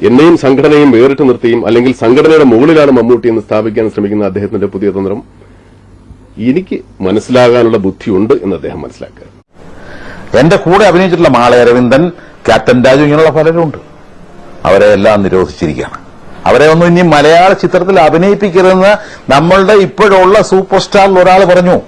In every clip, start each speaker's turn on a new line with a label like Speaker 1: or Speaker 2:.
Speaker 1: എന്നെയും സംഘടനയും വേറിട്ട് നിർത്തിയും അല്ലെങ്കിൽ സംഘടനയുടെ മുകളിലാണ് മമ്മൂട്ടി എന്ന് സ്ഥാപിക്കാൻ ശ്രമിക്കുന്ന അദ്ദേഹത്തിന്റെ പുതിയ തന്ത്രം എനിക്ക് മനസ്സിലാകാനുള്ള ബുദ്ധിയുണ്ട് എന്ന് അദ്ദേഹം മനസ്സിലാക്കുക.
Speaker 2: എന്റെ കൂടെ അഭിനയിച്ചിട്ടുള്ള മാളെ അരവിന്ദൻ ക്യാപ്റ്റൻ രാജു ഇങ്ങനെയുള്ള പലരുണ്ട്. അവരെ എല്ലാം നിരോധിച്ചിരിക്കുകയാണ്. അവരെ ഒന്നും ഇനി മലയാള ചിത്രത്തിൽ അഭിനയിപ്പിക്കരുതെന്ന് നമ്മളുടെ ഇപ്പോഴുള്ള സൂപ്പർ സ്റ്റാറിൽ ഒരാൾ പറഞ്ഞു.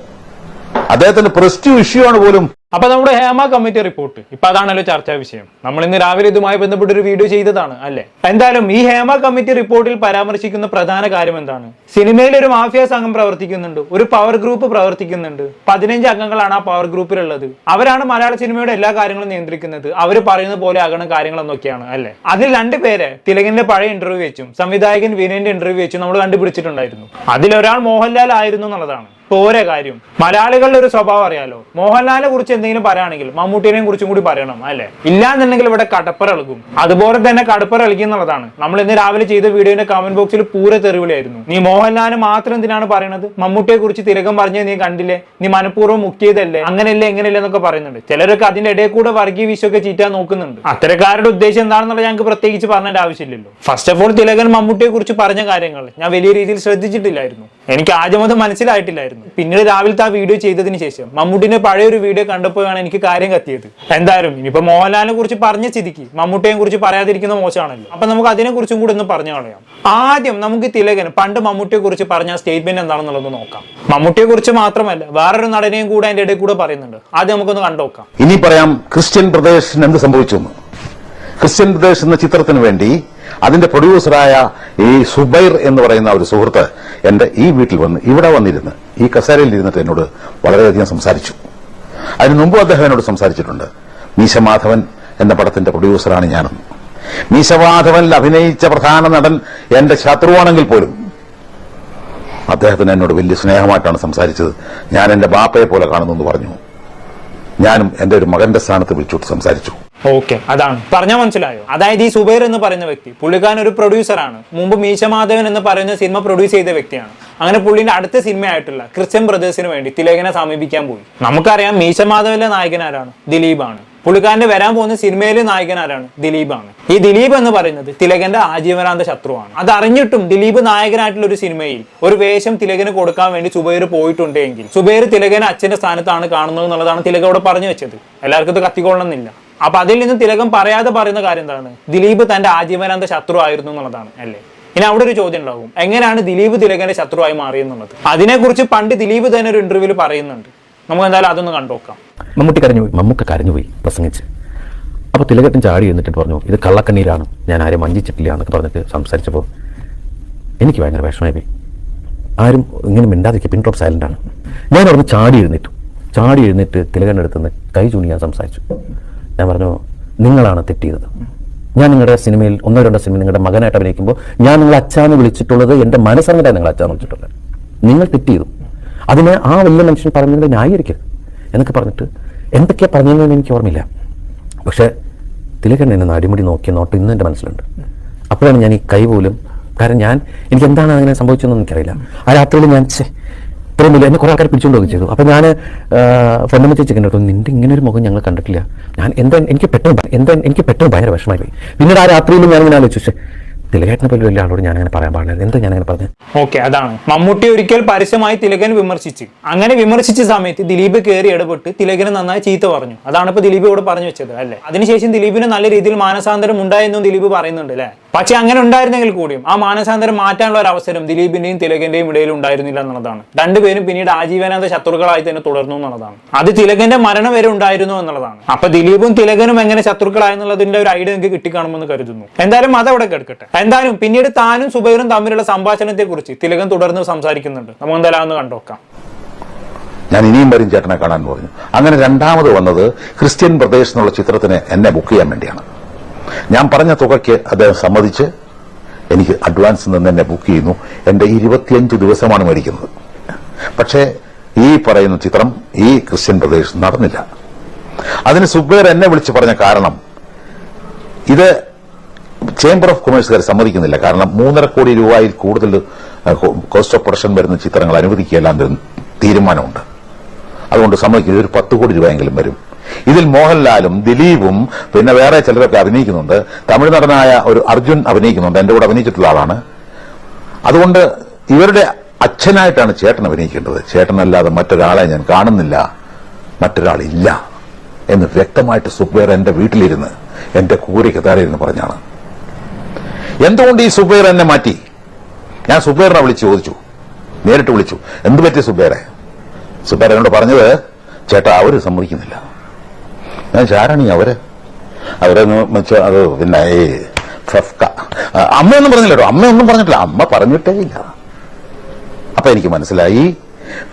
Speaker 2: അദ്ദേഹത്തിന്റെ പ്രസ്റ്റീവ് ഇഷ്യൂ ആണ് പോലും
Speaker 3: അപ്പൊ നമ്മുടെ ഹേമ കമ്മിറ്റി റിപ്പോർട്ട്. ഇപ്പൊ അതാണല്ലോ ചർച്ചാ വിഷയം. നമ്മൾ ഇന്ന് രാവിലെ ഇതുമായി ബന്ധപ്പെട്ട് ഒരു വീഡിയോ ചെയ്തതാണ് അല്ലെ? എന്തായാലും ഈ ഹേമ കമ്മിറ്റി റിപ്പോർട്ടിൽ പരാമർശിക്കുന്ന പ്രധാന കാര്യം എന്താണ്? സിനിമയിൽ ഒരു മാഫിയ സംഘം പ്രവർത്തിക്കുന്നുണ്ട് ഒരു പവർ ഗ്രൂപ്പ് പ്രവർത്തിക്കുന്നുണ്ട്. പതിനഞ്ച് അംഗങ്ങളാണ് ആ പവർ ഗ്രൂപ്പിലുള്ളത് അവരാണ് മലയാള സിനിമയുടെ എല്ലാ കാര്യങ്ങളും നിയന്ത്രിക്കുന്നത്. അവർ പറയുന്ന പോലെ ആകണം കാര്യങ്ങളെന്നൊക്കെയാണ് അല്ലെ? അതിൽ രണ്ട് പേരെ തിലകന്റെ പഴയ ഇന്റർവ്യൂ വെച്ചും സംവിധായകൻ വിനയന്റെ ഇന്റർവ്യൂ വെച്ചും നമ്മൾ കണ്ടുപിടിച്ചിട്ടുണ്ടായിരുന്നു. അതിലൊരാൾ മോഹൻലാൽ ആയിരുന്നു എന്നുള്ളതാണ്. പോരെ കാര്യം. മലയാളികളുടെ ഒരു സ്വഭാവം അറിയാലോ. മോഹൻലാലിനെ കുറിച്ച് എന്തെങ്കിലും പറയുകയാണെങ്കിൽ മമ്മൂട്ടിനെ കുറിച്ചും കൂടി പറയണം അല്ലെ? ഇല്ലാന്നുണ്ടെങ്കിൽ ഇവിടെ കടപ്പറ ഇളകും. അതുപോലെ തന്നെ കടപ്പറ എന്നുള്ളതാണ്. നമ്മൾ ഇന്ന് രാവിലെ ചെയ്ത വീഡിയോന്റെ കമന്റ് ബോക്സിൽ പൂരെ തെറിവിളിയായിരുന്നു. നീ മോഹൻലാലിനെ മാത്രം എന്തിനാണ് പറയണത്? മമ്മൂട്ടിയെ കുറിച്ച് തിരകം പറഞ്ഞത് നീ കണ്ടില്ലേ? നീ മനഃപൂർവം മുക്കിയതല്ലേ? അങ്ങനെയല്ലേ എങ്ങനെയല്ലേ എന്നൊക്കെ പറയുന്നുണ്ട്. ചിലരൊക്കെ അതിന്റെ ഇടയിൽ കൂടെ വർഗീയ വിശ്വമൊക്കെ ചീറ്റാൻ നോക്കുന്നുണ്ട്. അത്തരക്കാരുടെ ഉദ്ദേശം എന്താണെന്നുള്ള ഞങ്ങൾക്ക് പ്രത്യേകിച്ച് പറഞ്ഞേണ്ട ആവശ്യമില്ലല്ലോ. ഫസ്റ്റ് ഓഫ് ഓൾ തിലകൻ മമ്മൂട്ടിയെ കുറിച്ച് പറഞ്ഞ കാര്യങ്ങൾ ഞാൻ വലിയ രീതിയിൽ ശ്രദ്ധിച്ചിട്ടില്ലായിരുന്നു. എനിക്ക് ആദ്യം അത് മനസ്സിലായിട്ടില്ലായിരുന്നു. പിന്നീട് രാവിലത്തെ ആ വീഡിയോ ചെയ്തതിന് ശേഷം മമ്മൂട്ടിന്റെ പഴയ ഒരു വീഡിയോ കണ്ടപ്പോഴാണ് എനിക്ക് കാര്യം കത്തിയത്. എന്തായാലും ഇനിയിപ്പോ മോഹൻലാലിനെ കുറിച്ച് പറഞ്ഞ സ്ഥിതിക്ക് മമ്മൂട്ടിയെ കുറിച്ച് പറയാതിരിക്കുന്ന മോശമാണല്ലോ. അപ്പൊ നമുക്ക് അതിനെ കുറിച്ചും കൂടി ഒന്ന് പറഞ്ഞു കളയാം. ആദ്യം നമുക്ക് തിലകൻ പണ്ട് മമ്മൂട്ടിയെ കുറിച്ച് പറഞ്ഞ സ്റ്റേറ്റ്മെന്റ് എന്താണെന്നുള്ളത് നോക്കാം. മമ്മൂട്ടിയെ കുറിച്ച് മാത്രമല്ല വേറൊരു നടനെയും കൂടെ അതിന്റെ ഇടയിൽ കൂടെ പറയുന്നുണ്ട്. ആദ്യം നമുക്കൊന്ന് കണ്ടുനോക്കാം
Speaker 2: ഇനി പറയാം ക്രിസ്ത്യൻ പ്രദേശിന് എന്ത് സംഭവിച്ചു ക്രിസ്ത്യൻ പ്രദേശ് എന്ന ചിത്രത്തിന് വേണ്ടി അതിന്റെ പ്രൊഡ്യൂസറായ ഈ സുബൈർ എന്ന് പറയുന്ന ഒരു സുഹൃത്ത് എന്റെ ഈ വീട്ടിൽ വന്ന് ഇവിടെ വന്നിരുന്ന് ഈ കസേരയിൽ ഇരുന്നിട്ട് എന്നോട് വളരെയധികം സംസാരിച്ചു. അതിനു മുമ്പ് അദ്ദേഹം എന്നോട് സംസാരിച്ചിട്ടുണ്ട്. മീശമാധവൻ എന്ന പടത്തിന്റെ പ്രൊഡ്യൂസറാണ് ഞാനെന്ന് മീശമാധവനിൽ അഭിനയിച്ച പ്രധാന നടൻ എന്റെ ശത്രുവാണെങ്കിൽ പോലും അദ്ദേഹത്തിന് എന്നോട് വലിയ സ്നേഹമായിട്ടാണ് സംസാരിച്ചത്. ഞാൻ എന്റെ ബാപ്പയെ പോലെ കാണുന്നു എന്ന് പറഞ്ഞു. ഞാനും എന്റെ ഒരു മകന്റെ സ്ഥാനത്ത് വിളിച്ചോട്ട് സംസാരിച്ചു.
Speaker 3: ഓക്കെ അതാണ്. പറഞ്ഞാൽ മനസ്സിലായോ? അതായത് ഈ സുബൈർ എന്ന് പറയുന്ന വ്യക്തി പുള്ളിക്കാരൻ ഒരു പ്രൊഡ്യൂസറാണ്. മുമ്പ് മീശമാധവൻ എന്ന് പറയുന്ന സിനിമ പ്രൊഡ്യൂസ് ചെയ്ത വ്യക്തിയാണ്. അങ്ങനെ പുള്ളിന്റെ അടുത്ത സിനിമയായിട്ടുള്ള ക്രിസ്ത്യൻ ബ്രദേഴ്സിന് വേണ്ടി തിലകനെ സമീപിക്കാൻ പോയി. നമുക്കറിയാം മീശമാധവന്റെ നായകൻ ആരാണ്? ദിലീപാണ്. പുള്ളിക്കാരന്റെ വരാൻ പോകുന്ന സിനിമയിലെ നായകൻ ആരാണ്? ദിലീപാണ്. ഈ ദിലീപ് എന്ന് പറയുന്നത് തിലകന്റെ ആജീവനാന്ത ശത്രുവാണ്. അത് അറിഞ്ഞിട്ടും ദിലീപ് നായകനായിട്ടുള്ള ഒരു സിനിമയിൽ ഒരു വേഷം തിലകന് കൊടുക്കാൻ വേണ്ടി സുബൈർ പോയിട്ടുണ്ടെങ്കിൽ സുബൈർ തിലകനെ അച്ഛന്റെ സ്ഥാനത്താണ് കാണുന്നത് എന്നുള്ളതാണ് തിലക അവിടെ പറഞ്ഞു വെച്ചത്. എല്ലാവർക്കും ഇത് കത്തിക്കൊള്ളണമെന്നില്ല. അപ്പൊ അതിൽ നിന്ന് തിലകം പറയാതെ പറയുന്ന കാര്യം എന്താണ്? ദിലീപ് തന്റെ ആജീവനാന്ത ശത്രു ആയിരുന്നു എന്നുള്ളതാണ് അല്ലേ? ഇനി അവിടെ ഒരു ചോദ്യം ഉണ്ടാകും എങ്ങനെയാണ് ദിലീപ് തിലകന്റെ ശത്രുവായി മാറിയെന്നുള്ളത് അതിനെക്കുറിച്ച് പണ്ട് ദിലീപ് തന്നെ ഒരു ഇന്റർവ്യൂവിൽ പറയുന്നുണ്ട്. നമുക്ക് എന്തായാലും അതൊന്ന് കണ്ടുനോക്കാം
Speaker 4: മമ്മൂട്ടി കരഞ്ഞുപോയി. മമ്മൂക്ക കരഞ്ഞുപോയി പ്രസംഗിച്ച്. അപ്പോൾ തിലകട്ടൻ ചാടി എന്നിട്ട് പറഞ്ഞു ഇത് കള്ളക്കണ്ണീരാണ്. ഞാൻ ആരും വഞ്ചിച്ചിട്ടില്ല എന്നൊക്കെ പറഞ്ഞിട്ട് സംസാരിച്ചപ്പോൾ എനിക്ക് ഭയങ്കര വിഷമമായി പോയി. ആരും ഇങ്ങനെ മിണ്ടാതിരിക്കുക പിൻ ഡ്രോപ്പ് സൈലന്റ് ആണ്. ഞാൻ അവിടുന്ന് ചാടി എഴുന്നേറ്റു. ചാടി എഴുന്നേറ്റ് തിലകന്റെ അടുത്ത് നിന്ന് കൈ ചൂണ്ടി ഞാൻ സംസാരിച്ചു. ഞാൻ പറഞ്ഞു നിങ്ങളാണ് തെറ്റിയത് ഞാൻ നിങ്ങളുടെ സിനിമയിൽ ഒന്നോ രണ്ടോ സിനിമ നിങ്ങളുടെ മകനായിട്ട് അഭിനയിക്കുമ്പോൾ ഞാൻ നിങ്ങളെ അച്ഛാന്ന് വിളിച്ചിട്ടുള്ളത് എന്റെ മനസ്സറിഞ്ഞിട്ടാണ് നിങ്ങൾ അച്ഛാന്ന് വിളിച്ചിട്ടുള്ളത്. നിങ്ങൾ തെറ്റിയതു അതിനെ ആ വലിയ മനുഷ്യൻ പറഞ്ഞതിന്റെ ന്യായീകരിക്കരുത്. എന്നൊക്കെ പറഞ്ഞിട്ട് എന്തൊക്കെയാണ് പറഞ്ഞതെന്ന് എനിക്ക് ഓർമ്മയില്ല. പക്ഷേ തിലകൻ എന്നെ അടിമുടി നോക്കിയ നോട്ട് ഇന്ന് എന്റെ മനസ്സിലുണ്ട്. അപ്പോഴാണ് ഞാൻ ഈ കൈ പോലും കാരണം ഞാൻ എനിക്ക് എന്താണ് അങ്ങനെ സംഭവിച്ചതെന്ന് എനിക്കറിയില്ല. ആ രാത്രിയിൽ ഞാൻ ഛെ, ഇത്രയും വലിയ എന്നെ കുറേ ആൾക്കാർ പിടിച്ചുകൊണ്ടൊക്കെ ചെയ്തു. അപ്പോൾ ഞാൻ ഫ്രണ്ടമ്മ ചിക്കൻ കേട്ടോ നിന്റെ ഇങ്ങനെ ഒരു മുഖം ഞങ്ങൾ കണ്ടിട്ടില്ല. ഞാൻ എന്താ എനിക്ക് പെട്ടെന്ന് എന്താ എനിക്ക് പെട്ടെന്ന് ഭയങ്കര വിഷമമായി പോയി. പിന്നീട് ആ രാത്രിയിലും ഞാൻ ഇങ്ങനെ ആലോചിച്ചു തിലകേട്ടനെ പോലും വലിയ ആളോട് ഞാൻ അങ്ങനെ പറയാൻ പാടില്ല എന്താ ഞാൻ അങ്ങനെ പറഞ്ഞത്
Speaker 3: ഓക്കെ അതാണ്. മമ്മൂട്ടി ഒരിക്കൽ പരസ്യമായി തിലകൻ വിമർശിച്ച്. അങ്ങനെ വിമർശിച്ച സമയത്ത് ദിലീപ് കയറി ഇടപെട്ട് തിലകനെ നന്നായി ചീത്ത പറഞ്ഞു. അതാണ് ഇപ്പൊ ദിലീപ് ഇവിടെ പറഞ്ഞു വെച്ചത് അല്ലേ? അതിനുശേഷം ദിലീപിന് നല്ല രീതിയിൽ മാനസാന്തരം ഉണ്ടായെന്നും ദിലീപ് പറയുന്നുണ്ട് അല്ലേ? പക്ഷെ അങ്ങനെ ഉണ്ടായിരുന്നെങ്കിൽ കൂടിയും ആ മാനസാന്തരം മാറ്റാനുള്ള ഒരു അവസരം ദിലീപിന്റെയും തിലകന്റെയും ഇടയിൽ ഉണ്ടായിരുന്നില്ല എന്നുള്ളതാണ്. രണ്ടുപേരും പിന്നീട് ആജീവനാന്ത ശത്രുക്കളായി തന്നെ തുടർന്നു എന്നുള്ളതാണ്. അത് തിലകന്റെ മരണം വരെ ഉണ്ടായിരുന്നു എന്നുള്ളതാണ്. അപ്പൊ ദിലീപും തിലകനും എങ്ങനെ ശത്രുക്കളായെന്നുള്ളതിന്റെ ഒരു ഐഡിയ നിങ്ങൾക്ക് കിട്ടിക്കാണുമെന്ന് കരുതുന്നു. എന്തായാലും അതവിടെ കിടക്കട്ടെ എന്തായാലും പിന്നീട് താനും സുബൈറും തമ്മിലുള്ള സംഭാഷണത്തെ കുറിച്ച് തിലകൻ തുടർന്ന് സംസാരിക്കുന്നുണ്ട്. നമുക്ക് എന്തായാലും ഒന്ന് കണ്ടോക്കാം
Speaker 2: ഞാൻ ഇനിയും വരും ചേട്ടനെ കാണാൻ പറഞ്ഞു. അങ്ങനെ രണ്ടാമത് വന്നത് ക്രിസ്ത്യൻ പ്രദേശ് എന്നുള്ള ചിത്രത്തിന് എന്നെ ബുക്ക് ചെയ്യാൻ വേണ്ടിയാണ്. ഞാൻ പറഞ്ഞ തുകയ്ക്ക് അദ്ദേഹം സമ്മതിച്ച് എനിക്ക് അഡ്വാൻസ് നിന്ന് എന്നെ ബുക്ക് ചെയ്യുന്നു. എന്റെ ഇരുപത്തിയഞ്ച് ദിവസമാണ് മേടിക്കുന്നത്. പക്ഷേ ഈ പറയുന്ന ചിത്രം ഈ ക്രിസ്ത്യൻ പ്രദേശത്ത് നടന്നില്ല. അതിന് സുബേർ എന്നെ വിളിച്ച് പറഞ്ഞ കാരണം ഇത് ചേംബർ ഓഫ് കൊമേഴ്സുകാർ സമ്മതിക്കുന്നില്ല. കാരണം മൂന്നര കോടി രൂപയിൽ കൂടുതൽ കോസ്റ്റ് ഓഫ് പ്രൊഡക്ഷൻ വരുന്ന ചിത്രങ്ങൾ അനുവദിക്കുകയെല്ലാം തീരുമാനമുണ്ട്. അതുകൊണ്ട് സമ്മതിക്കും ഇതൊരു പത്ത് കോടി രൂപയെങ്കിലും വരും. ഇതിൽ മോഹൻലാലും ദിലീപും പിന്നെ വേറെ ചിലരൊക്കെ അഭിനയിക്കുന്നുണ്ട്. തമിഴ് നടനായ ഒരു അർജുൻ അഭിനയിക്കുന്നുണ്ട്. എന്റെ കൂടെ അഭിനയിച്ചിട്ടുള്ള ആളാണ്. അതുകൊണ്ട് ഇവരുടെ അച്ഛനായിട്ടാണ് ചേട്ടൻ അഭിനയിക്കേണ്ടത്. ചേട്ടനല്ലാതെ മറ്റൊരാളെ ഞാൻ കാണുന്നില്ല. മറ്റൊരാളില്ല എന്ന് വ്യക്തമായിട്ട് സുബേർ എന്റെ വീട്ടിലിരുന്ന് എന്റെ കൂരയ്ക്ക് താഴെ പറഞ്ഞാണ്. എന്തുകൊണ്ട് ഈ സുബേർ എന്നെ മാറ്റി? ഞാൻ സുബേറിനെ വിളിച്ച് ചോദിച്ചു. നേരിട്ട് വിളിച്ചു. എന്ത് പറ്റി സുബേറെ സുബേർ എന്നോട് പറഞ്ഞത് ചേട്ടാ അവർ സമ്മതിക്കുന്നില്ല. ഞാൻ ചാരണി അവർ. അവരെന്ന് അത് പിന്നെ ഈ ഫെഫ്ക. ആ, അമ്മയൊന്നും പറഞ്ഞില്ല കേട്ടോ അമ്മയൊന്നും പറഞ്ഞിട്ടില്ല. അമ്മ പറഞ്ഞിട്ടേ ഇല്ല. അപ്പൊ എനിക്ക് മനസ്സിലായി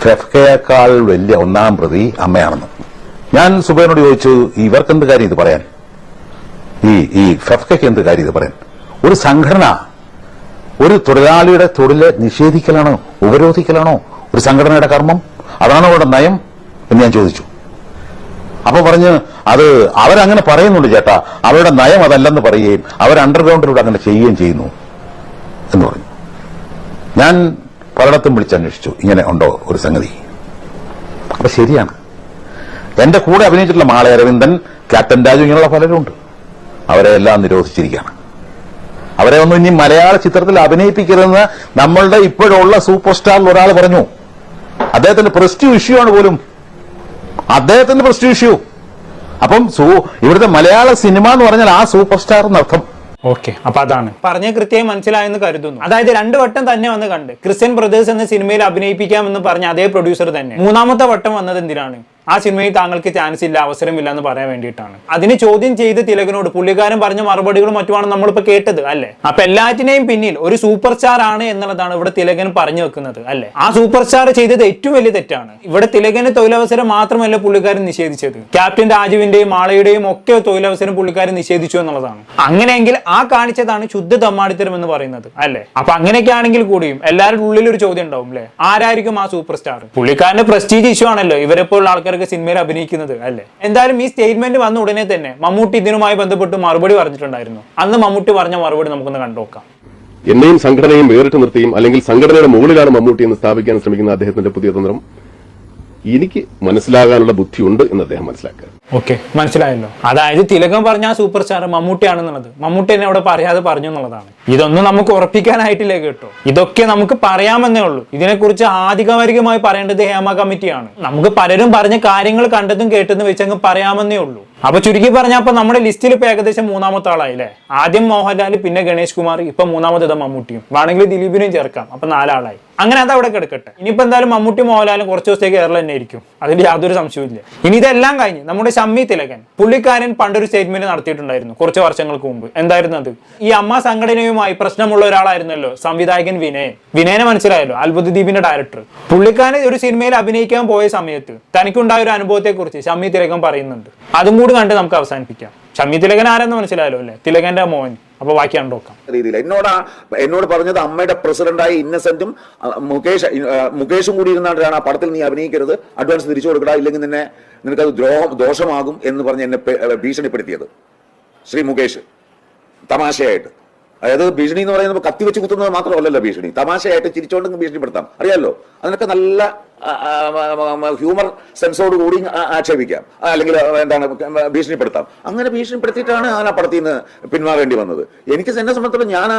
Speaker 2: ഫെഫ്കയേക്കാൾ വലിയ ഒന്നാം പ്രതി അമ്മയാണെന്ന്. ഞാൻ സുബേനോട് ചോദിച്ചു ഇവർക്ക് എന്ത് കാര്യം ഇത് പറയാൻ? ഈ ഈ ഫെഫ്കയ്ക്ക് എന്ത് കാര്യം ഇത് പറയാൻ? ഒരു സംഘടന ഒരു തൊഴിലാളിയുടെ തൊഴിൽ നിഷേധിക്കലാണോ? ഉപരോധിക്കലാണോ? ഒരു സംഘടനയുടെ കർമ്മം? അതാണോ അവിടെ നയം എന്ന് ഞാൻ ചോദിച്ചു. അപ്പൊ പറഞ്ഞ് അത് അവരങ്ങനെ പറയുന്നുണ്ട് ചേട്ടാ അവരുടെ നയം അതല്ലെന്ന് പറയുകയും അവർ അണ്ടർഗ്രൗണ്ടിലൂടെ അങ്ങനെ ചെയ്യുകയും ചെയ്യുന്നു എന്ന് പറഞ്ഞു. ഞാൻ പലയിടത്തും വിളിച്ചന്വേഷിച്ചു ഇങ്ങനെ ഉണ്ടോ ഒരു സംഗതി. അപ്പൊ ശരിയാണ്. എന്റെ കൂടെ അഭിനയിച്ചിട്ടുള്ള മാളെ അരവിന്ദൻ ക്യാപ്റ്റൻ രാജു ഇങ്ങനെയുള്ള പലരുണ്ട് അവരെ എല്ലാം നിരോധിച്ചിരിക്കുകയാണ്. അവരെ ഒന്നും ഇനി മലയാള ചിത്രത്തിൽ അഭിനയിപ്പിക്കരുതെന്ന് നമ്മളുടെ ഇപ്പോഴുള്ള സൂപ്പർ സ്റ്റാറിൽ ഒരാൾ പറഞ്ഞു. അദ്ദേഹത്തിന്റെ പ്രസ്റ്റീവ് ഇഷ്യൂ ആണ് പോലും. അദ്ദേഹത്തിന്റെ പ്രസ്റ്റീവ് ഇഷ്യൂ അപ്പം സൂ- ഇവിടുത്തെ മലയാള സിനിമ എന്ന് പറഞ്ഞാൽ ആ സൂപ്പർ സ്റ്റാർ എന്നർത്ഥം
Speaker 3: ഓക്കെ അപ്പൊ അതാണ്. പറഞ്ഞ കൃത്യമായി മനസ്സിലായെന്ന് കരുതുന്നു. അതായത് രണ്ടു വട്ടം തന്നെ വന്ന് കണ്ട്. ക്രിസ്ത്യൻ ബ്രദേഴ്സ് എന്ന സിനിമയിൽ അഭിനയിപ്പിക്കാമെന്ന് പറഞ്ഞ അതേ പ്രൊഡ്യൂസർ തന്നെ. മൂന്നാമത്തെ വട്ടം വന്നത് എന്തിനാണ്? ആ സിനിമയിൽ താങ്കൾക്ക് ചാൻസ് ഇല്ല അവസരമില്ല എന്ന് പറയാൻ വേണ്ടിയിട്ടാണ്. അതിന് ചോദ്യം ചെയ്ത് തിലകനോട് പുള്ളിക്കാരൻ പറഞ്ഞ മറുപടികളും മറ്റുമാണ് നമ്മളിപ്പോ കേട്ടത് അല്ലെ? അപ്പൊ എല്ലാറ്റിനെയും പിന്നിൽ ഒരു സൂപ്പർ സ്റ്റാർ ആണ് എന്നുള്ളതാണ് ഇവിടെ തിലകൻ പറഞ്ഞു വെക്കുന്നത് അല്ലെ? ആ സൂപ്പർ സ്റ്റാർ ചെയ്തത് ഏറ്റവും വലിയ തെറ്റാണ്. ഇവിടെ തിലകന് തൊഴിലവസരം മാത്രമല്ല പുള്ളിക്കാരൻ നിഷേധിച്ചത്. ക്യാപ്റ്റൻ രാജുവിന്റെയും മാളയുടെയും ഒക്കെ തൊഴിലവസരം പുള്ളിക്കാരൻ നിഷേധിച്ചു എന്നുള്ളതാണ്. അങ്ങനെയെങ്കിൽ ആ കാണിച്ചതാണ് ശുദ്ധ തമ്മാടിത്തരം എന്ന് പറയുന്നത് അല്ലെ? അപ്പൊ അങ്ങനെയൊക്കെ ആണെങ്കിൽ കൂടിയും എല്ലാവരുടെ ഉള്ളിൽ ഒരു ചോദ്യം ഉണ്ടാവും അല്ലെ? ആരായിരിക്കും ആ സൂപ്പർ സ്റ്റാർ പുള്ളിക്കാരന്റെ പ്രസ്റ്റീജ് ഇഷ്യൂ ആണല്ലോ ഇവരെപ്പോലുള്ള ആൾക്കാരൊക്കെ സിനിമയിൽ അഭിനയിക്കുന്നത് അല്ലേ? എന്തായാലും ഈ സ്റ്റേറ്റ്മെന്റ് വന്ന ഉടനെ തന്നെ മമ്മൂട്ടി ഇതിനുമായി ബന്ധപ്പെട്ട് മറുപടി പറഞ്ഞിട്ടുണ്ടായിരുന്നു. അന്ന് മമ്മൂട്ടി പറഞ്ഞ മറുപടി നമുക്കൊന്ന് കണ്ടുനോക്കാം
Speaker 1: എന്നെയും സംഘടനയും വേറിട്ട് നിർത്തിയും അല്ലെങ്കിൽ സംഘടനയുടെ മുകളിലാണ് മമ്മൂട്ടി എന്ന് സ്ഥാപിക്കാൻ ശ്രമിക്കുന്ന അദ്ദേഹത്തിന്റെ പുതിയ തന്ത്രം. എനിക്ക് മനസ്സിലാകാനുള്ള ബുദ്ധിയുണ്ട് എന്ന് അദ്ദേഹം മനസ്സിലാക്കുക.
Speaker 3: ഓക്കെ മനസ്സിലായല്ലോ. അതായത് തിലകം പറഞ്ഞ ആ സൂപ്പർ സ്റ്റാർ മമ്മൂട്ടിയാണെന്നുള്ളത്. മമ്മൂട്ടി എന്നെ അവിടെ പറയാതെ പറഞ്ഞു എന്നുള്ളതാണ്. ഇതൊന്നും നമുക്ക് ഉറപ്പിക്കാനായിട്ടില്ല കേട്ടോ? ഇതൊക്കെ നമുക്ക് പറയാമെന്നേ ഉള്ളൂ. ഇതിനെക്കുറിച്ച് ആധികാരികമായി പറയേണ്ടത് ഹേമ കമ്മിറ്റിയാണ്. നമുക്ക് പലരും പറഞ്ഞ കാര്യങ്ങൾ കണ്ടതും കേട്ടതും വെച്ചങ്ങ് പറയാമെന്നേ ഉള്ളൂ. അപ്പൊ ചുരുക്കി പറഞ്ഞ അപ്പൊ നമ്മുടെ ലിസ്റ്റിൽ ഇപ്പൊ ഏകദേശം മൂന്നാമത്തെ ആളായില്ലേ? ആദ്യം മോഹൻലാൽ പിന്നെ ഗണേഷ് കുമാർ ഇപ്പൊ മൂന്നാമത്തെ ഇതാ മമ്മൂട്ടിയും. വേണമെങ്കിൽ ദിലീപിനെയും ചേർക്കാം. അപ്പൊ നാലാളായി. അങ്ങനെ അത് അവിടെ കിടക്കട്ടെ. ഇനിയിപ്പോ എന്തായാലും മമ്മൂട്ടി മോഹൻലാലും കുറച്ച് ദിവസത്തേക്ക് കേരളം തന്നെ ആയിരിക്കും. അതിൽ യാതൊരു സംശയവും ഇനി ഇതെല്ലാം കഴിഞ്ഞ് നമ്മുടെ ഷമ്മി തിലകൻ പുള്ളിക്കാരൻ പണ്ടൊരു സ്റ്റേറ്റ്മെന്റ് നടത്തിയിട്ടുണ്ടായിരുന്നു കുറച്ച് വർഷങ്ങൾക്ക് മുമ്പ്. എന്തായിരുന്നു അത്? ഈ അമ്മ സംഘടനയുമായി പ്രശ്നമുള്ള ഒരാളായിരുന്നല്ലോ സംവിധായകൻ വിനയൻ. വിനയനെ മനസ്സിലായല്ലോ അത്ഭുതദ്വീപിന്റെ ഡയറക്ടർ പുള്ളിക്കാരൻ ഒരു സിനിമയിൽ അഭിനയിക്കാൻ പോയ സമയത്ത് തനിക്കുണ്ടായ ഒരു അനുഭവത്തെ കുറിച്ച് ഷമ്മി തിലകൻ പറയുന്നുണ്ട്. അതും കൂടി കണ്ട് നമുക്ക് അവസാനിപ്പിക്കാം. ചമ്മി തിലകൻ ആരെന്ന് മനസ്സിലായല്ലോ അല്ലേ? തിലകന്റെ മോൻ. അപ്പൊ ബാക്കി കണ്ടോക്കാം
Speaker 5: രീതിയിൽ എന്നോട് എന്നോട് പറഞ്ഞത് അമ്മയുടെ പ്രസിഡന്റായ ഇന്നസെന്റും മുകേഷ് മുകേഷും കൂടി ഇരുന്നാണ്ടാണ് ആ പടത്തിൽ നീ അഭിനയിക്കരുത്. അഡ്വാൻസ് തിരിച്ചു കൊടുക്കടാ. ഇല്ലെങ്കിൽ നിന്നെ നിനക്കത് ദ്രോഹം ദോഷമാകും എന്ന് പറഞ്ഞ് എന്നെ ഭീഷണിപ്പെടുത്തിയത്. ശ്രീ മുകേഷ്. തമാശയായിട്ട്. അതായത് ഭീഷണി എന്ന് പറയുന്നത് കത്തി വെച്ച് കുത്തുന്നത് മാത്രമല്ലല്ലോ ഭീഷണി. തമാശയായിട്ട് ചിരിച്ചോണ്ടെങ്കിൽ ഭീഷണിപ്പെടുത്താം. അറിയാലോ? അതിനൊക്കെ നല്ല ഹ്യൂമർ സെൻസോട് കൂടി ആക്ഷേപിക്കാം. അല്ലെങ്കിൽ എന്താണ് ഭീഷണിപ്പെടുത്താം. അങ്ങനെ ഭീഷണിപ്പെടുത്തിയിട്ടാണ് ഞാൻ ആ പടത്തിൽ നിന്ന് പിന്മാറേണ്ടി വന്നത്. എനിക്ക് എന്നെ സംബന്ധിച്ചിടത്തോളം ഞാൻ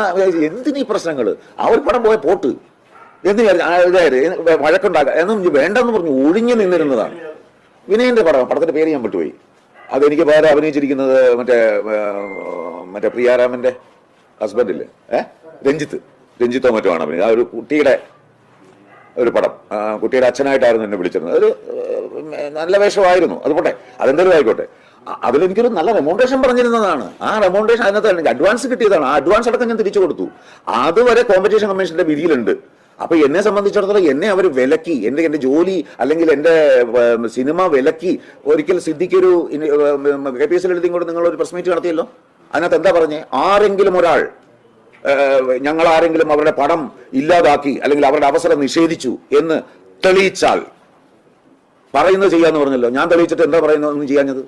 Speaker 5: എന്തിനീ പ്രശ്നങ്ങൾ ആ ഒരു പടം പോയ പോട്ട്. എന്ത് വഴക്കുണ്ടാക്കുക എന്നും വേണ്ടെന്ന് പറഞ്ഞു ഒഴിഞ്ഞു നിന്നിരുന്നതാണ്. വിനയന്റെ പടം പടത്തിന്റെ പേര് ഞാൻ വിട്ടുപോയി. അതെനിക്ക് വേറെ അഭിനയിച്ചിരിക്കുന്നത് മറ്റേ മറ്റേ പ്രിയാരാമന്റെ ഹസ്ബൻഡില്ലേ? ഏഹ് രഞ്ജിത്ത്. രഞ്ജിത്തോ മറ്റോ ആണ് അഭിനയിച്ചത് ആ ഒരു കുട്ടിയുടെ ഒരു പടം. കുട്ടിയുടെ അച്ഛനായിട്ടായിരുന്നു എന്നെ വിളിച്ചിരുന്നത്. ഒരു നല്ല വേഷമായിരുന്നു. അത് പോട്ടെ. അതെന്തായാലും ആയിക്കോട്ടെ. അതിലെനിക്കൊരു നല്ല റെമൗണ്ടേഷൻ പറഞ്ഞിരുന്നതാണ്. ആ റെമൗണ്ടേഷൻ അതിനകത്ത് എനിക്ക് അഡ്വാൻസ് കിട്ടിയതാണ്. ആ അഡ്വാൻസ് അടക്കം ഞാൻ തിരിച്ചു കൊടുത്തു. അതുവരെ കോമ്പറ്റീഷൻ കമ്മീഷന്റെ വിധിയിലുണ്ട്. അപ്പൊ എന്നെ സംബന്ധിച്ചിടത്തോളം എന്നെ അവർ വിലക്കി എന്റെ എന്റെ ജോലി അല്ലെങ്കിൽ എന്റെ സിനിമ വിലക്കി ഒരിക്കൽ സിദ്ധിക്കൊരു കെ പി എസ് എഴുതി കൊണ്ട് നിങ്ങൾ ഒരു പ്രസ് മീറ്റ് നടത്തിയല്ലോ? അതിനകത്ത് എന്താ പറഞ്ഞേ? ആരെങ്കിലും ഒരാൾ ഞങ്ങൾ ആരെങ്കിലും അവരുടെ പടം ഇല്ലാതാക്കി അല്ലെങ്കിൽ അവരുടെ അവസരം നിഷേധിച്ചു എന്ന് തെളിയിച്ചാൽ പറയുന്നത് ചെയ്യാന്ന് പറഞ്ഞല്ലോ. ഞാൻ തെളിയിച്ചിട്ട് എന്താ പറയുന്നത് ഒന്നും ചെയ്യാഞ്ഞത്?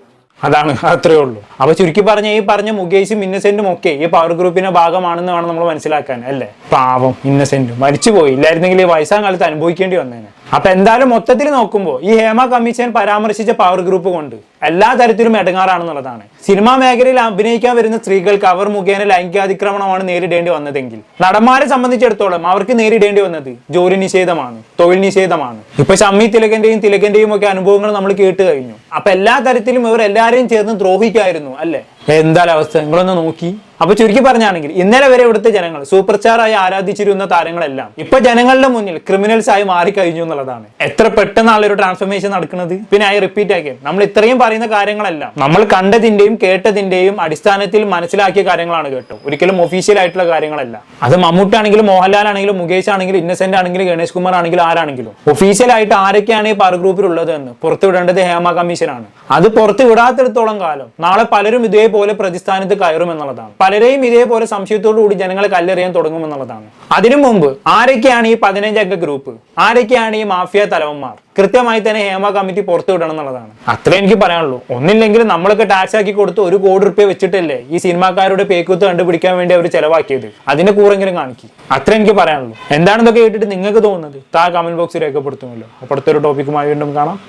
Speaker 3: അതാണ് അത്രേ ഉള്ളൂ. അപ്പൊ ചുരുക്കി പറഞ്ഞ ഈ പറഞ്ഞ മുകേഷും ഇന്നസെന്റും ഒക്കെ ഈ പവർ ഗ്രൂപ്പിന്റെ ഭാഗമാണെന്ന് വേണം നമ്മൾ മനസ്സിലാക്കാൻ അല്ലേ? പാവം ഇന്നസെന്റ്. മരിച്ചുപോയി. ഇല്ലായിരുന്നെങ്കിൽ ഈ വയസ്സാം കാലത്ത് അനുഭവിക്കേണ്ടി വന്നേനെ. അപ്പൊ എന്തായാലും മൊത്തത്തിൽ നോക്കുമ്പോൾ ഈ ഹേമ കമ്മീഷൻ പരാമർശിച്ച പവർ ഗ്രൂപ്പ് കൊണ്ട് എല്ലാ തരത്തിലും എടങ്ങാറാണെന്നുള്ളതാണ്. സിനിമാ മേഖലയിൽ അഭിനയിക്കാൻ വരുന്ന സ്ത്രീകൾക്ക് അവർ മുഖേന ലൈംഗികാതിക്രമണമാണ് നേരിടേണ്ടി വന്നതെങ്കിൽ. നടന്മാരെ സംബന്ധിച്ചിടത്തോളം അവർക്ക് നേരിടേണ്ടി വന്നത് ജോലി നിഷേധമാണ് തൊഴിൽ നിഷേധമാണ്. ഇപ്പൊ ഷമ്മി തിലകന്റെയും തിലകന്റെയും ഒക്കെ അനുഭവങ്ങൾ നമ്മൾ കേട്ട് കഴിഞ്ഞു. അപ്പൊ എല്ലാ തരത്തിലും ഇവർ എല്ലാവരെയും ചേർന്ന് ദ്രോഹിക്കായിരുന്നു അല്ലേ? എന്തായാലും അവസ്ഥ നിങ്ങളൊന്ന് നോക്കി. അപ്പൊ ചുരുക്കി പറഞ്ഞാണെങ്കിൽ ഇന്നലെ വരെ ഇവിടുത്തെ ജനങ്ങൾ സൂപ്പർ സ്റ്റാറായി ആരാധിച്ചിരുന്ന താരങ്ങളെല്ലാം ഇപ്പൊ ജനങ്ങളുടെ മുന്നിൽ ക്രിമിനൽസ് ആയി മാറിക്കഴിഞ്ഞു എന്നുള്ളതാണ്. എത്ര പെട്ടെന്നാണ് ഒരു ട്രാൻസ്ഫർമേഷൻ നടക്കുന്നത്? പിന്നെ ആയി റിപ്പീറ്റ് ആക്കിയത് നമ്മൾ ഇത്രയും പറയുന്ന കാര്യങ്ങളെല്ലാം നമ്മൾ കണ്ടതിന്റെയും കേട്ടതിന്റെയും അടിസ്ഥാനത്തിൽ മനസ്സിലാക്കിയ കാര്യങ്ങളാണ് കേട്ടോ. ഒരിക്കലും ഒഫീഷ്യൽ ആയിട്ടുള്ള കാര്യങ്ങളല്ല. അത് മമ്മൂട്ടാണെങ്കിലും മോഹൻലാൽ ആണെങ്കിലും മുകേഷ് ആണെങ്കിലും ഇന്നസെന്റ് ആണെങ്കിലും ഗണേഷ് കുമാർ ആണെങ്കിലും ആരാണെങ്കിലും ഒഫീഷ്യൽ ആയിട്ട് ആരൊക്കെയാണ് ഈ പവർ ഗ്രൂപ്പിൽ ഉള്ളത് എന്ന് പുറത്തുവിടേണ്ടത് ഹേമ കമ്മീഷനാണ്. അത് പുറത്തു വിടാത്തിടത്തോളം കാലം നാളെ പലരും ഇതേപോലെ പ്രതിസ്ഥാനത്ത് കയറും എന്നുള്ളതാണ്. പലരെയും ഇതേപോലെ സംശയത്തോടു കൂടി ജനങ്ങളെ കല്ലെറിയാൻ തുടങ്ങും എന്നുള്ളതാണ്. അതിനു മുമ്പ് ആരൊക്കെയാണ് ഈ പതിനഞ്ചംഗ ഗ്രൂപ്പ്? ആരൊക്കെയാണ് ഈ മാഫിയ തലവന്മാർ? കൃത്യമായി തന്നെ ഹേമ കമ്മിറ്റി പുറത്തു വിടണം എന്നുള്ളതാണ്. അത്രേ എനിക്ക് പറയാനുള്ളൂ. ഒന്നില്ലെങ്കിലും നമ്മളൊക്കെ ടാക്സ് ആക്കി കൊടുത്ത് ഒരു കോടി റുപ്യ വെച്ചിട്ടല്ലേ ഈ സിനിമാക്കാരുടെ പേക്കൂത്ത് കണ്ടുപിടിക്കാൻ വേണ്ടി അവർ ചെലവാക്കിയത്? അതിന്റെ കൂറെങ്കിലും കാണിക്കും. അത്ര എനിക്ക് പറയാനുള്ളൂ. എന്താണെന്നൊക്കെ കേട്ടിട്ട് നിങ്ങൾക്ക് തോന്നുന്നത്? താ കമന്റ് ബോക്സിൽ രേഖപ്പെടുത്തുമല്ലോ. അപ്പുറത്തൊരു ടോപ്പിക്കുമായി വീണ്ടും കാണാം.